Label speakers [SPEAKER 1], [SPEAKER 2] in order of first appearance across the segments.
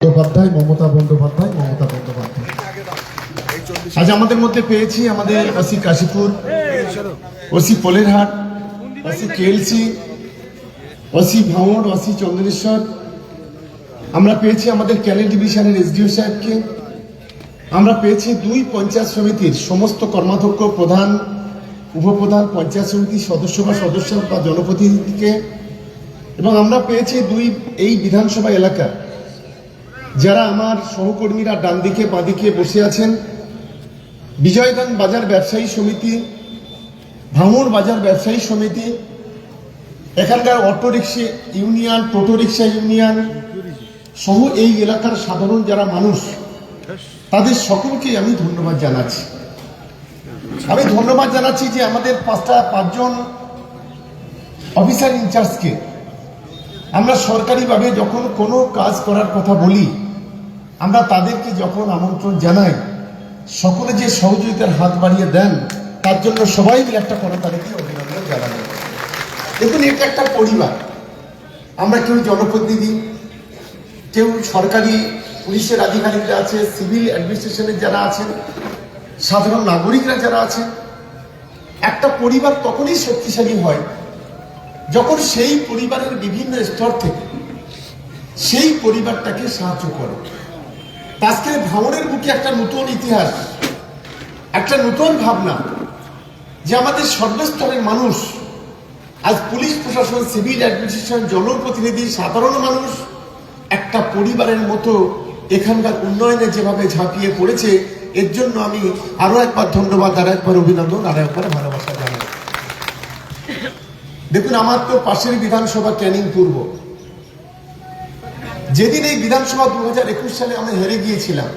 [SPEAKER 1] বন্দ্যোপাধ্যায়, মমতা বন্দ্যোপাধ্যায় মমতা বন্দ্যোপাধ্যায়। আজ আমাদের মধ্যে পেয়েছি আমাদের OC Kashipur, OC Polerhat, OC KLC OC ভাঙড়, ওসি চন্দ্রেশ্বর। আমরা পেয়েছি আমাদের ক্যানেল ডিভিশনের এসডিও সাহেবকে। আমরা পেয়েছি দুই পঞ্চায়েত সমিতির সমস্ত কর্মাধ্যক্ষ প্রধান, উপপ্রধান, পঞ্চায়েত সমিতির সদস্য বা সদস্য বা জনপ্রতিনিধিকে। এবং আমরা পেয়েছি দুই এই বিধানসভা এলাকার যারা আমার সহকর্মীরা ডান দিকে বাঁদিকে বসে আছেন বিজয়গঞ্জ বাজার ব্যবসায়ী সমিতি ভাঙড় বাজার ব্যবসায়ী সমিতি, এখানকার auto rickshaw union toto rickshaw union সহ এই এলাকার সাধারণ যারা মানুষ, তাদের সকলকে আমি ধন্যবাদ জানাচ্ছি। আমি ধন্যবাদ জানাচ্ছি যে আমাদের পাঁচটা, পাঁচজন অফিসার ইনচার্জকে। আমরা সরকারিভাবে যখন কোনো কাজ করার কথা বলি আমরা তাদেরকে যখন আমন্ত্রণ জানাই, সকলে যে সহযোগিতার হাত বাড়িয়ে দেন, তার জন্য সবাই মিলে একটা তারিখে অভিনন্দন জানাবেন দেখুন, এটা একটা পরিবার। আমরা কেউ জনপ্রতিনিধি, কেউ সরকারি পুলিশের আধিকারিকরা আছে, সিভিল অ্যাডমিনিস্ট্রেশনের যারা আছেন, সাধারণ নাগরিকরা যারা আছেন, একটা পরিবার তখনই শক্তিশালী হয় যখন সেই পরিবারের বিভিন্ন স্তর থেকে সেই পরিবারটাকে সাহায্য করে। আজকে ভাঙড়ের বুকে একটা নতুন ইতিহাস, একটা নতুন ভাবনা যে আমাদের সর্বস্তরের মানুষ, আজ পুলিশ প্রশাসন, সিভিল অ্যাডমিনিস্ট্রেশন, জনপ্রতিনিধি, সাধারণ মানুষ, একটা পরিবারের মতো এখানকার উন্নয়নে যেভাবে ঝাঁপিয়ে পড়েছে, এর জন্য আমি আরও একবার ধন্যবাদ, আর একবার অভিনন্দন, আর একবার ভালোবাসা জানাই। দেখুন, আমার তো পাশের বিধানসভা ক্যানিং পূর্ব। যেদিন এই বিধানসভা দু হাজার একুশ সালে আমরা হেরে গিয়েছিলাম,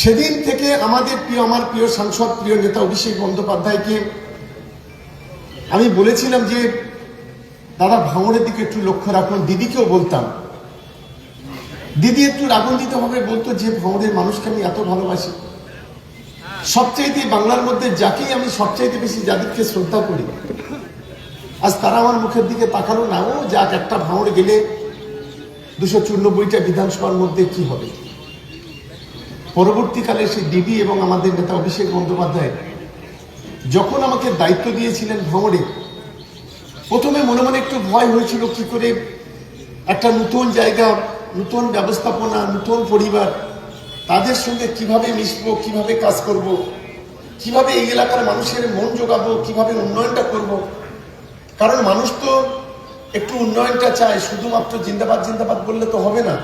[SPEAKER 1] সেদিন থেকে আমাদের প্রিয়, আমার প্রিয় সাংসদ, প্রিয় নেতা অভিষেক বন্দ্যোপাধ্যায়কে আমি বলেছিলাম যে, দাদা, ভাঙড়ের দিকে একটু লক্ষ্য রাখুন, দিদিকেও বলতাম। দিদি একটু রাগান্বিত ভাবে বলতো যে, ভাঙড়ের মানুষকে আমি এত ভালোবাসি। সবচাইতে বাংলার মধ্যে যাকেই আমি সবচাইতে বেশি যাদেরকে শ্রদ্ধা করি আজ তারা আমার মুখের দিকে তাকালো না, ও যাক, একটা ভাঙড় গেলে দুশো চুরানব্বইটা বিধানসভার মধ্যে কি হবে? পরবর্তীকালে সেই দিদি এবং আমাদের নেতা অভিষেক বন্দ্যোপাধ্যায় যখন আমাকে দায়িত্ব দিয়েছিলেন ভাঙড়ে, প্রথমে মনে মনে একটু ভয় হয়েছিল কি করে একটা নতুন জায়গা, নতুন ব্যবস্থাপনা, নতুন পরিবার, তাদের সঙ্গে কীভাবে মিশবো, কীভাবে কাজ করব, কীভাবে এই এলাকার মানুষের মন জোগাবো, কীভাবে উন্নয়নটা করব কারণ মানুষ তো একটু উন্নয়নটা চায়, শুধুমাত্র জিন্দাবাদ জিন্দাবাদ বললে তো হবে না।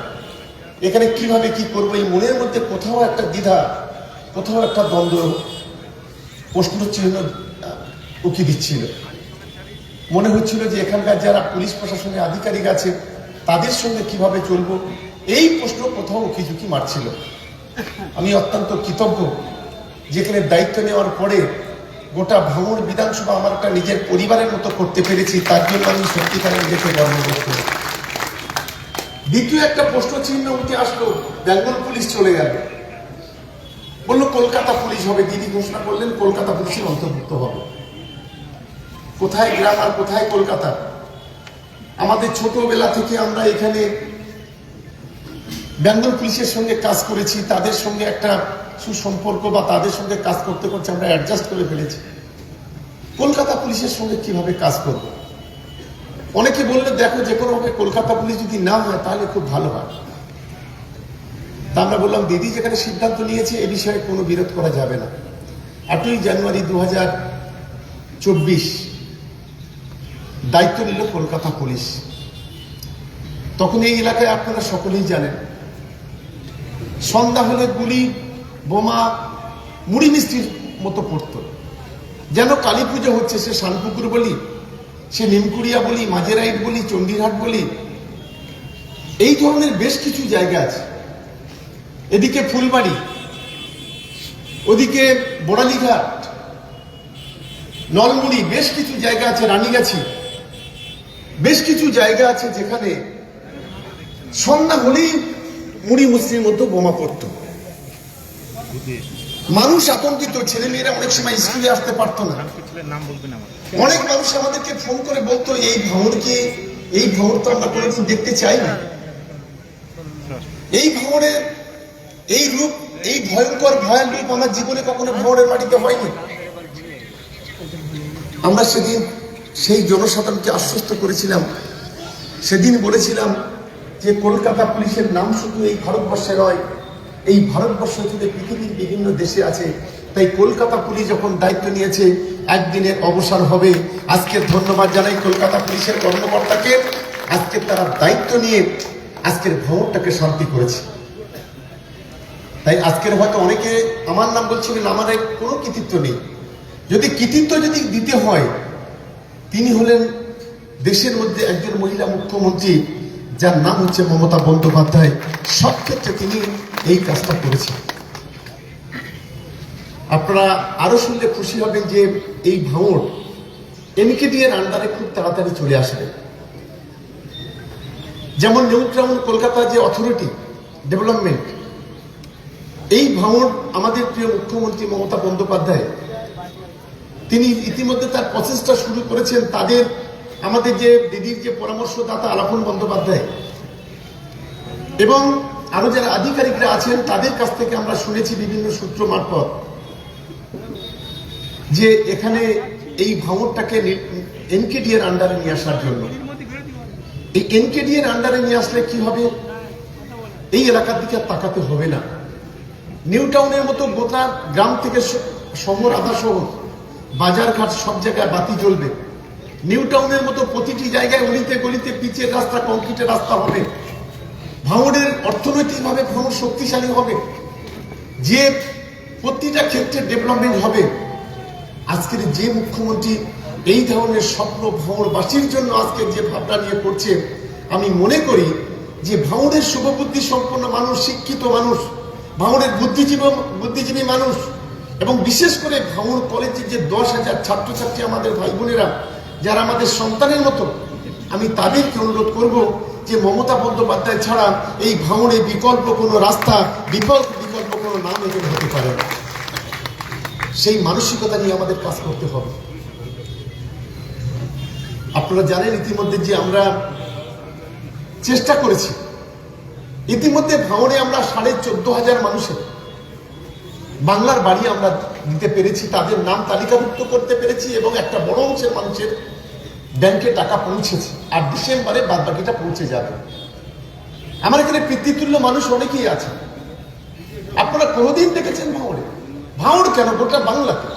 [SPEAKER 1] এখানে কীভাবে কি করব? এই মনের মধ্যে কোথাও একটা দ্বিধা, কোথাও একটা দ্বন্দ্ব প্রশ্ন চিহ্ন উকি দিচ্ছিল। মনে হচ্ছিল যে এখানকার যারা পুলিশ প্রশাসনের আধিকারিক আছে, তাদের সঙ্গে কীভাবে চলবো? এই প্রশ্ন কোথাও উকি ঝুঁকি মারছিল। আমি অত্যন্ত কৃতজ্ঞ। যেখানে দায়িত্ব নেওয়ার পরে গোটা ভাঙড় বিধানসভা আমার একটা নিজের পরিবারের মতো করতে পেরেছি, তার জন্য আমি সত্যিকারের নিজেকে গর্ববোধ করি দ্বিতীয় একটা প্রশ্ন চিহ্ন উঠে আসলো, বেঙ্গল পুলিশ চলে গেল। বলল, কলকাতা পুলিশ হবে। দিদি ঘোষণা করলেন, কলকাতা পুলিশের অন্তর্ভুক্ত হবে। কোথায় গ্রাম আর কোথায় কলকাতা? আমাদের ছোটবেলা থেকে আমরা এখানে বেঙ্গল পুলিশের সঙ্গে কাজ করেছি, তাদের সঙ্গে একটা সুসম্পর্ক বা তাদের সঙ্গে কাজ করতে করতে আমরা অ্যাডজাস্ট করে ফেলেছি। কলকাতা পুলিশের সঙ্গে কীভাবে কাজ করব? অনেকে বললে, দেখো, যে কোনোভাবে কলকাতা পুলিশ যদি না হয়, তাহলে খুব ভালো হয়। তা আমরা বললাম, দিদি যেখানে সিদ্ধান্ত নিয়েছে, এ বিষয়ে কোনো বিরোধ করা যাবে না। আটই জানুয়ারি দু চব্বিশ, দায়িত্ব নিল কলকাতা পুলিশ। তখন এই এলাকায় আপনারা সকলেই জানেন, সন্ধ্যা হলে গুলি বোমা মুড়ি মিষ্টির মতো পড়ত। যেন কালী পুজো হচ্ছে, সে শানপুকুর বলি, সে নিমকুড়িয়া বলি, মাঝেরাইট বলি, চণ্ডীরহাট বলি, এই ধরনের বেশ কিছু জায়গা আছে। এদিকে ফুলবাড়ি, ওদিকে বড়ালিঘাট, নলমুড়ি, বেশ কিছু জায়গা আছে, রানীগাছি। বেশ কিছু জায়গা আছে যেখানে সন্ধ্যা হলেই মুড়ি মুসলির মধ্যে বোমা পড়ত। মানুষ আতঙ্কিত ছেলে মেয়েরা অনেক সময় স্কুলে আসতে পারতো না। অনেক মানুষ আমাদেরকে ফোন করে বলতো এই ভ্রমণকে এই ভ্রমণ তো আমরা কোনোদিন দেখতে চাই না। ভাঙড়ের এই রূপ এই ভয়ঙ্কর ভয়াল রূপ আমার জীবনে কখনো ভাঙড়ের মাটিতে হয়নি। আমরা সেদিন সেই জনসাধারণকে আশ্বস্ত করেছিলাম। সেদিন বলেছিলাম যে কলকাতা পুলিশের নাম শুধু এই ভারতবর্ষে নয় এই ভারতবর্ষ জুড়ে পৃথিবীর বিভিন্ন দেশে আছে। তাই কলকাতা পুলিশ যখন দায়িত্ব নিয়েছে, একদিনের অবসর হবে। আজকে ধন্যবাদ জানাই কলকাতা পুলিশের কর্মকর্তাকে। আজকে তারা দায়িত্ব নিয়ে আজকের ভ্রমণটাকে শান্তি করেছে। তাই আজকের হয়তো অনেকে আমার নাম বলছিলেন আমার কোনো কৃতিত্ব নেই। যদি কৃতিত্ব যদি দিতে হয়, তিনি হলেন দেশের মধ্যে একজন মহিলা মুখ্যমন্ত্রী, যার নাম হচ্ছে মমতা বন্দ্যোপাধ্যায়। সব ক্ষেত্রে তিনি এই কাজটা করেছেন। আপনারা আরও শুনলে খুশি হবেন যে এই ভাঙড় এনকেডি এর আন্ডারে খুব তাড়াতাড়ি চলে আসবে। যেমন নিউ টাউন কলকাতা যে অথরিটি ডেভেলপমেন্ট এই ভাঙড় আমাদের প্রিয় মুখ্যমন্ত্রী মমতা বন্দ্যোপাধ্যায়, তিনি ইতিমধ্যে তার প্রচেষ্টা শুরু করেছেন তাদের, আমাদের যে দিদির যে পরামর্শদাতা আলাপন বন্দ্যোপাধ্যায়, এবং আরও যারা আধিকারিকরা আছেন, তাদের কাছ থেকে আমরা শুনেছি বিভিন্ন সূত্র মারফত যে এখানে এই ভাঙরটাকে এনকেডি এর আন্ডারে নিয়ে আসার জন্য। এই এনকেডি এর আন্ডারে নিয়ে আসলে কি হবে? এই এলাকার দিকে তাকাতে হবে না। নিউ টাউনের মতো গোটা গ্রাম থেকে শহর, আধা শহর বাজারঘাট সব জায়গায় বাতি জ্বলবে। নিউ টাউনের মতো প্রতিটি জায়গায় অলিতে গলিতে পিচের রাস্তা, কংক্রিটের রাস্তা হবে। ভাঙড়ের অর্থনৈতিকভাবে ভাঙড় শক্তিশালী হবে, যে প্রতিটা ক্ষেত্রে ডেভেলপমেন্ট হবে। আজকের যে মুখ্যমন্ত্রী এই ধরনের স্বপ্ন ভাঙড়বাসীর জন্য আজকে যে ভাবনা নিয়ে করছে, আমি মনে করি যে ভাঙড়ের শুভবুদ্ধি সম্পন্ন মানুষ, শিক্ষিত মানুষ, ভাঙড়ের বুদ্ধিজীবী বুদ্ধিজীবী মানুষ, এবং বিশেষ করে ভাঙড় কলেজের যে দশ হাজার ছাত্রছাত্রী আমাদের ভাই বোনেরা, যারা আমাদের সন্তানের মতো আমি তাদেরকে অনুরোধ করব যে মমতা বন্দ্যোপাধ্যায় ছাড়া এই ভাঙড়ে বিকল্প কোনো রাস্তা, বিকল্প বিকল্প কোনো নাম এখানে হতে পারে না। সেই মানসিকতা নিয়ে আমাদের কাজ করতে হবে। আপনারা জানেন ইতিমধ্যে যে আমরা চেষ্টা করেছি। ইতিমধ্যে ভাঙড়ে আমরা সাড়ে চোদ্দ হাজার মানুষের বাংলার বাড়ি আমরা দিতে পেরেছি, তাদের নাম তালিকাভুক্ত করতে পেরেছি এবং একটা বড় অংশের মানুষের ব্যাংকে টাকা পৌঁছেছে, আর ডিসেম্বরে বাদ বাকিটা পৌঁছে যাবে। আমার এখানে পিতৃতুল্য মানুষ অনেকেই আছে। আপনারা কোনোদিন দেখেছেন ভাঙড়ে? ভাঙড় কেন? গোটা বাংলাতে।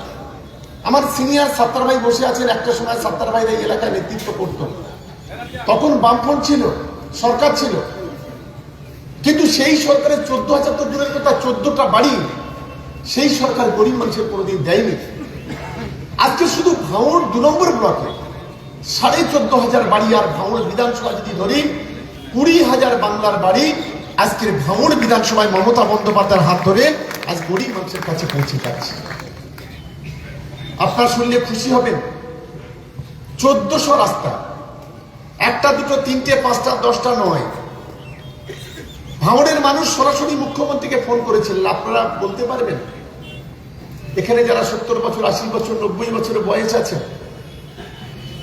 [SPEAKER 1] আমার সিনিয়র সাত্তার ভাই বসে আছেন, একটা সময় সাত্তার ভাই এই এলাকায় নেতৃত্ব করত। তখন বামফ্রন্ট ছিল, সরকার ছিল। কিন্তু সেই সরকারের চোদ্দ হাজার তো দূরের কথা, চোদ্দটা বাড়ি সেই সরকার গরিব মানুষের কোনোদিন দেয়নি। আজকে শুধু ভাঙড় দু নম্বর ব্লকে সাড়ে চোদ্দ হাজার বাড়ি আর ভাঙড় বিধানসভা যদি ধরি, কুড়ি হাজার বাংলার বাড়ি আজকের ভাঙড় বিধানসভায় মমতা বন্দ্যোপাধ্যায়ের হাত ধরে আজ গরিব মানুষের কাছে পৌঁছে যাচ্ছে। আপনারা শুনলে খুশি হবেন? চোদ্দশো রাস্তা। একটা দুটো, তিনটে, পাঁচটা, দশটা নয়। ভাঙড়ের মানুষ সরাসরি মুখ্যমন্ত্রীকে ফোন করেছিলেন আপনারা বলতে পারবেন? এখানে যারা সত্তর বছর, আশি বছর, নব্বই বছরের বয়স আছে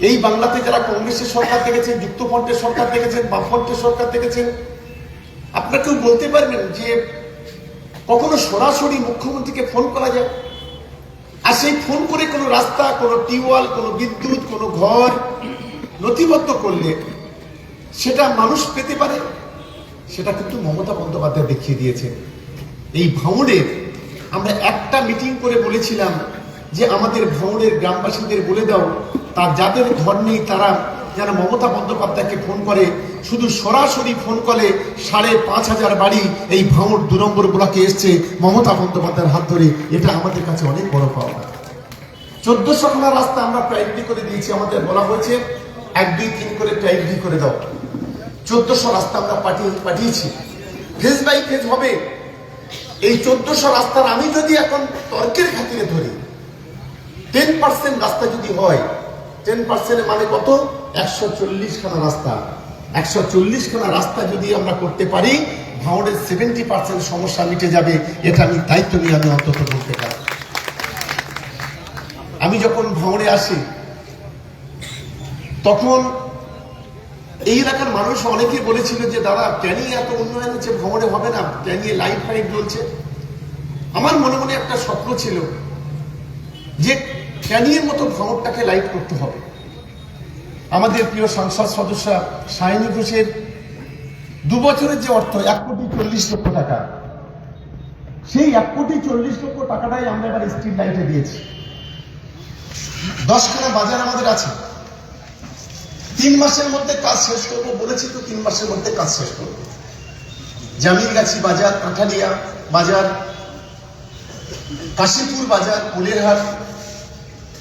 [SPEAKER 1] এই বাংলাতে যারা কংগ্রেসের সরকার দেখেছেন, যুক্তফ্রন্টের সরকার দেখেছেন, বামফ্রন্টের সরকার দেখেছেন, আপনারা কেউ বলতে পারবেন যে কখনো সরাসরি মুখ্যমন্ত্রীকে ফোন করা যায়? আর সেই ফোন করে কোনো রাস্তা, কোনো টিউবওয়েল, কোনো বিদ্যুৎ, কোনো ঘর নথিবদ্ধ করলে সেটা মানুষ পেতে পারে? সেটা কিন্তু মমতা বন্দ্যোপাধ্যায় দেখিয়ে দিয়েছেন। এই ভাঙড়ের আমরা একটা মিটিং করে বলেছিলাম যে আমাদের ভাঙড়ের গ্রামবাসীদের বলে দাও তার যাদের ঘর নেই, তারা যেন মমতা বন্দ্যোপাধ্যায়কে ফোন করে, শুধু সরাসরি ফোন করে সাড়ে পাঁচ হাজার বাড়ি এই ভাঙড় দু নম্বর ব্লকে এসছে মমতা বন্দ্যোপাধ্যায়ের হাত ধরে। এটা আমাদের কাছে অনেক বড় পাওয়া। চোদ্দশো খানা রাস্তা আমরা প্রায়োরিটি করে দিয়েছি, আমাদের বলা হয়েছে এক, দুই, তিন করে প্রায়োরিটি করে দাও। চোদ্দশো রাস্তা আমরা পাঠিয়ে, পাঠিয়েছি। ফেজ বাই ফেজ হবে। এই চোদ্দশো রাস্তার আমি যদি এখন তর্কের খাতিরে ধরি, টেন পার্সেন্ট রাস্তা যদি হয় টেন পার্সেন্ট মানে কত? একশো চল্লিশ খানা রাস্তা। একশো চল্লিশ খানা রাস্তা যদি আমরা করতে পারি ভাঙড়ের সেভেন্টি পার্সেন্ট সমস্যা মিটে যাবে। এটা আমি দায়িত্ব নিয়ে আমি অন্তত বলতে পারি। আমি যখন ভাঙড়ে আসি, তখন এই এলাকার মানুষ অনেকে বলেছিল যে, দাদা ক্যানি এত উন্নয়ন হচ্ছে ভ্রমণে হবে না। ক্যানি লাইট ফাইট জ্বলছে। আমার মনে মনে একটা স্বপ্ন ছিল যে ক্যানিয়ের মতো ভ্রমণটাকে লাইট করতে হবে। আমাদের প্রিয় সংসদ সদস্য সায়নী ঘোষের দু বছরের যে অর্থ, এক কোটি চল্লিশ লক্ষ টাকা। সেই এক কোটি চল্লিশ লক্ষ টাকাটাই আমরা এবার স্ট্রিট লাইটে দিয়েছি। দশখানা বাজার আমাদের আছে। তিন মাসের মধ্যে কাজ শেষ করব বলেছি তো তিন মাসের মধ্যে কাজ শেষ করব। জামিরগাছি বাজার, কাঁঠালিয়া বাজার, কাশীপুর বাজার, কুলেরহাট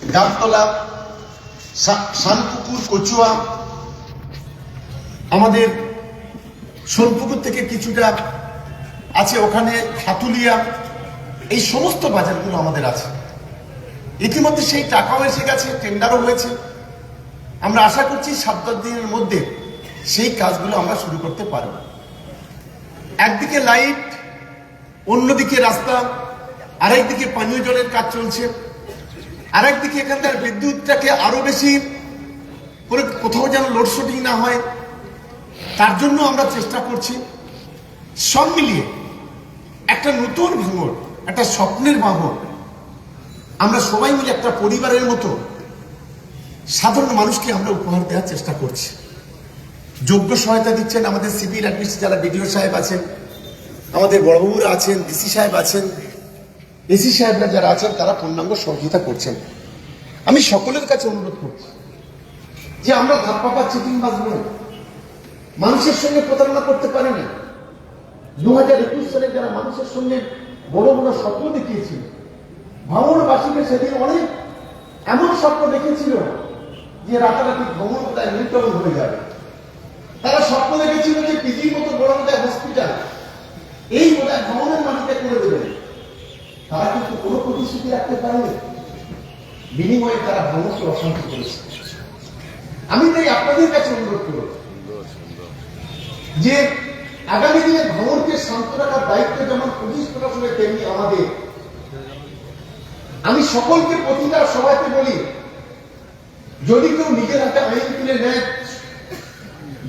[SPEAKER 1] ডাবতলা শা- শানপুকুর কচুয়া, আমাদের সোনপুকুর থেকে কিছুটা আছে ওখানে হাতুলিয়া, এই সমস্ত বাজারগুলো আমাদের আছে। ইতিমধ্যে সেই টাকাও এসে গেছে, টেন্ডারও হয়েছে। আমরা আশা করছি সাত দশ দিনের মধ্যে সেই কাজগুলো আমরা শুরু করতে পারব। একদিকে লাইট, অন্যদিকে রাস্তা, আরেকদিকে পানীয় জলের কাজ চলছে। আরেকদিকে এখানকার বিদ্যুৎটাকে আরও বেশি করে কোথাও যেন লোডশেডিং না হয়, তার জন্য আমরা চেষ্টা করছি সব মিলিয়ে একটা নতুন ভাঙর, একটা স্বপ্নের ভাঙর। আমরা সবাই মিলে একটা পরিবারের মতো সাধারণ মানুষকে আমরা উপহার দেওয়ার চেষ্টা করছি। যোগ্য সহায়তা দিচ্ছেন আমাদের সিভিল অ্যাডমিনিস্ট্রেশন যারা বিডিও সাহেব আছেন, আমাদের বড়বাবুরা আছেন, ডিসি সাহেব আছেন এসি সাহেবরা যারা আছেন, তারা পূর্ণাঙ্গ সহযোগিতা করছেন। আমি সকলের কাছে অনুরোধ করছি যে আমরা ধাপ্পাপা চিটিং বাস নয় মানুষের সঙ্গে প্রতারণা করতে পারে না। দু হাজার একুশ সালে যারা মানুষের সঙ্গে বড় বড় স্বপ্ন দেখিয়েছিল ভ্রমণবাসীকে সেদিন অনেক এমন স্বপ্ন দেখেছিল যে রাতারাতি ভ্রমণ প্রায় নির্গমন হয়ে যাবে। তারা স্বপ্ন দেখেছিল যে পিজির মতো বড় বোধহয় হসপিটাল এই বোধহয় ভ্রমণের মাটিতে করে দেবে তারা কিন্তু কোনো রাখতে পারেনি বিনিময়ে তারা ভ্রমণকে অশান্তি করেছে। আমি তাই আপনাদের কাছে অনুরোধ করব যে আগামী দিনে ভ্রমণকে শান্ত রাখার দায়িত্ব যেমন পুলিশ প্রশাসনের, তেমনি আমাদের। আমি সকলকে প্রতিটা সবাইকে বলি, যদি কেউ নিজের হাতে আইন তুলে নেয়,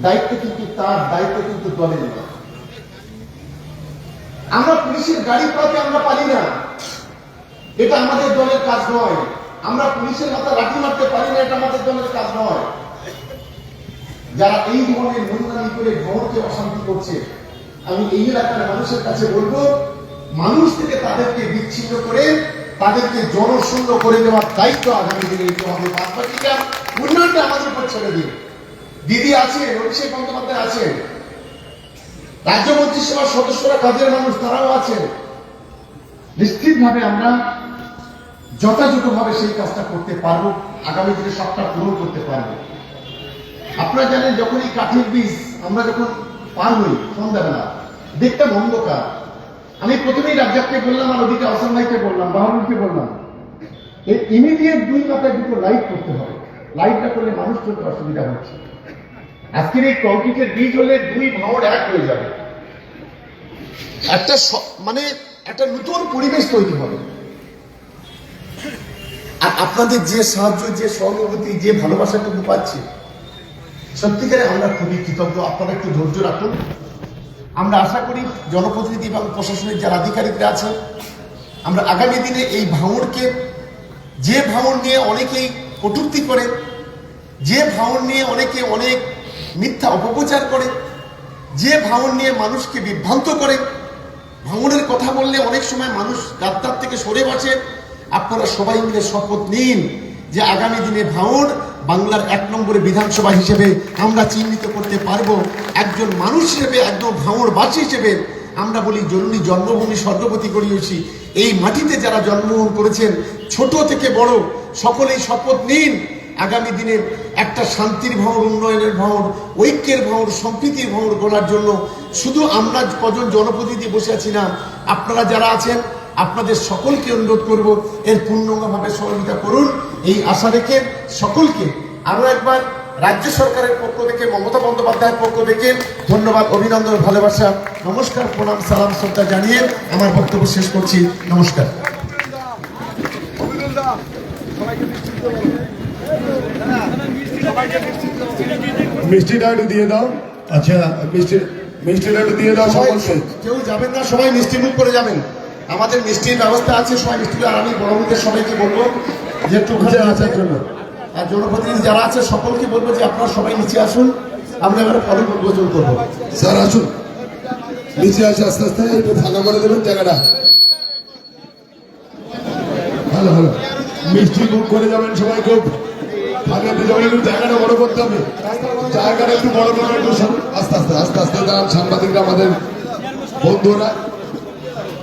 [SPEAKER 1] দায়িত্ব কিন্তু তার, দায়িত্ব কিন্তু দলের নয়। আমরা পুলিশের গাড়ি পাতে আমরা পারি না। এটা আমাদের দলের কাজ নয়। আমরা পুলিশের মাথা লাঠি মারতে পারি না, এটা আমাদের দলের কাজ নয়। যারা এই ধরনের নোংরামি করে ভ্রমণকে অশান্তি করছে, আমি এই এলাকার মানুষের কাছে বলব, মানুষ থেকে তাদেরকে বিচ্ছিন্ন করে, তাদেরকে জনশূন্য করে দেওয়ার দায়িত্ব আগামী দিনে নিতে হবে। বাদ বাকিটা উন্নয়নটা আমাদের উপর ছেড়ে দিন। দিদি আছে অভিষেক বন্দ্যোপাধ্যায় আছেন। রাজ্য মন্ত্রিসভার সদস্যরা কাজের মানুষ, তারাও আছেন। নিশ্চিতভাবে আমরা যথাযথভাবে সেই কাজটা করতে পারব, আগামী দিনে সবটা পূরণ করতে পারব। আপনারা জানেন, যখন এই কাঠের বীজ আমরা যখন পার হই সন্ধ্যাবেলা, দেখতাম অন্ধকার। আমি প্রথমেই রাজ্জাককে বললাম আর ওদিকে আসাম ভাইকে বললাম, বাহাদুরকে বললাম এই ইমিডিয়েট দুই মাথায় দুটো লাইট করতে হবে। লাইটটা করলে মানুষ চলতে অসুবিধা হচ্ছে। আজকের এই কংক্রিটের বীজ হলে দুই ভাঁড় এক হয়ে যাবে। একটা মানে একটা নতুন পরিবেশ তৈরি হবে। আর আপনাদের যে সাহায্য, যে সহানুভূতি, যে ভালোবাসা ভালোবাসাটুকু পাচ্ছি, সত্যিকারে আমরা খুবই কৃতজ্ঞ। আপনারা একটু ধৈর্য রাখুন। আমরা আশা করি জনপ্রতিনিধি এবং প্রশাসনের যারা আধিকারিকরা আছেন, আমরা আগামী দিনে এই ভাঙড়কে যে ভাঙড় নিয়ে অনেকেই কটূক্তি করে, যে ভাঙড় নিয়ে অনেকে অনেক মিথ্যা অপপ্রচার করে, যে ভাঙড় নিয়ে মানুষকে বিভ্রান্ত করে ভাঙড়ের কথা বললে অনেক সময় মানুষ গাদ্দার থেকে সরে বসে আপনারা সবাই মিলে শপথ নিন যে আগামী দিনে ভাঙড় বাংলার এক নম্বরে বিধানসভা হিসেবে আমরা চিহ্নিত করতে পারব। একজন মানুষ হিসেবে একজন ভাঙড়বাসী হিসেবে আমরা বলি জরুরি জন্মভূমি স্বর্গপতি করিয়েছি এই মাটিতে যারা জন্মগ্রহণ করেছেন, ছোট থেকে বড়, সকলেই শপথ নিন। আগামী দিনে একটা শান্তির ভাঙর উন্নয়নের ভাঙর ঐক্যের ভাঙর সম্প্রীতির ভাঙর গড়ার জন্য শুধু আমরা কজন জনপ্রতিনিধি বসে আছি না, আপনারা যারা আছেন আপনাদের সকলকে অনুরোধ করব এর পূর্ণাঙ্গভাবে সহযোগিতা করুন। এই আশা রেখে সকলকে আরও একবার রাজ্য সরকারের পক্ষ থেকে মমতা বন্দ্যোপাধ্যায়ের পক্ষ থেকে ধন্যবাদ অভিনন্দন ভালোবাসা নমস্কার প্রণাম সালাম শ্রদ্ধা জানিয়ে আমার বক্তব্য শেষ করছি। নমস্কার।
[SPEAKER 2] মিষ্টিটা একটু দিয়ে দাও।
[SPEAKER 1] আচ্ছা
[SPEAKER 2] মিষ্টি মিষ্টিটা একটু দিয়ে দাও
[SPEAKER 1] সবাই
[SPEAKER 2] সকলকে
[SPEAKER 1] কেউ যাবেন না সবাই মিষ্টি মুখ করে যাবেন। আমাদের মিষ্টির ব্যবস্থা আছে সবাই মিষ্টি আর আমি বড়মুখের সবাইকে বলব যে একটু আসার জন্য। আর জনপ্রতিনিধি যারা আছে সকলকে বলব যে আপনারা সবাই নিচে আসুন আমরা এবারে ফলক উদ্বোধন করব।
[SPEAKER 2] স্যার আসুন। নিচে আসে আস্তে আস্তে একটু ফাঁকা করে দেবেন জায়গাটা। ভালো ভালো। মিষ্টি বুক করে যাবেন সবাই খুব। ফাঁকা দিয়ে যাবেন একটু জায়গাটা বড় করতে হবে। জায়গাটা একটু বড় করবেন একটু আস্তে আস্তে আস্তে আস্তে দাঁড়ান সাংবাদিকরা আমাদের বন্ধুরা।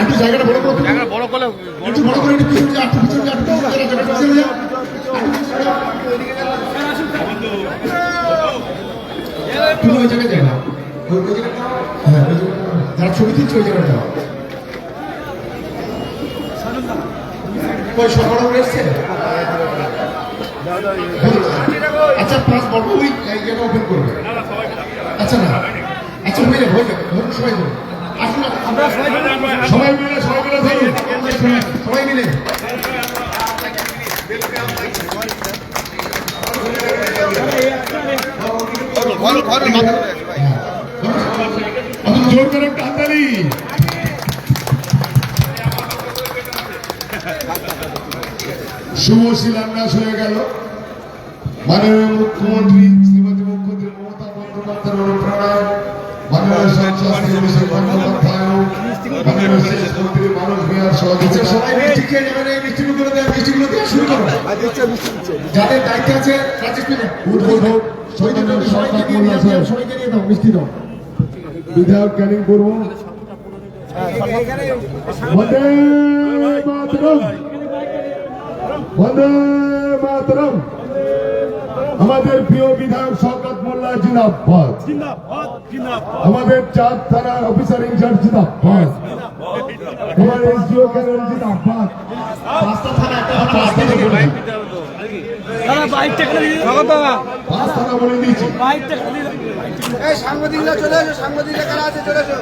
[SPEAKER 2] একটু জায়গাটা বড় করো
[SPEAKER 3] জায়গা বড় করলে
[SPEAKER 1] একটু বড় করে একটু পিছনে যা পিছনে যা পিছনে যা একটু পিছনে যা একটু পিছনে যা। তুমি ওই জায়গায় যাই না হ্যাঁ যারা ছবি তুলছে ওই জায়গাটা। আচ্ছা পাঁচ বড় ওই জায়গাটা ওপেন করবে। আচ্ছা হয়ে যাবে ধরুন সবাই ধরুন আসুন আমরা
[SPEAKER 2] সবাই মিলে সবাই মিলে ধরুন
[SPEAKER 1] সবাই মিলে
[SPEAKER 3] খয়রুল খয়রুল খয়রুল
[SPEAKER 2] জোর করে একটা হাততালি শুভ শিলান্যাস হয়ে গেল। মাননীয় মুখ্যমন্ত্রী শ্রীমতী মুখ্যমন্ত্রী মমতা বন্দ্যোপাধ্যায়ের অনুপ্রেরণায়।
[SPEAKER 1] যাদের দায়িত্বে আছে সবাইকে
[SPEAKER 2] সৈন্য
[SPEAKER 1] দাও, মিষ্টি দাও
[SPEAKER 2] বিধায়ক ক্যানিং পূর্ব বন্দে মাতরম বন্দে মাতরম আমাদের প্রিয় বিধায়ক শওকত মোল্লা জিন্দাবাদ। আমাদের চার থানার অফিসার ইনচার্জ জিন্দাবাদ। আমার এসডিও ক্যানেল জিন্দাবাদ।
[SPEAKER 1] পাঁচটা থানা একটা পাঁচটা থেকে
[SPEAKER 4] সাংবাদিকরা চলে আসো সাংবাদিকরা কারা আছে চলে আসো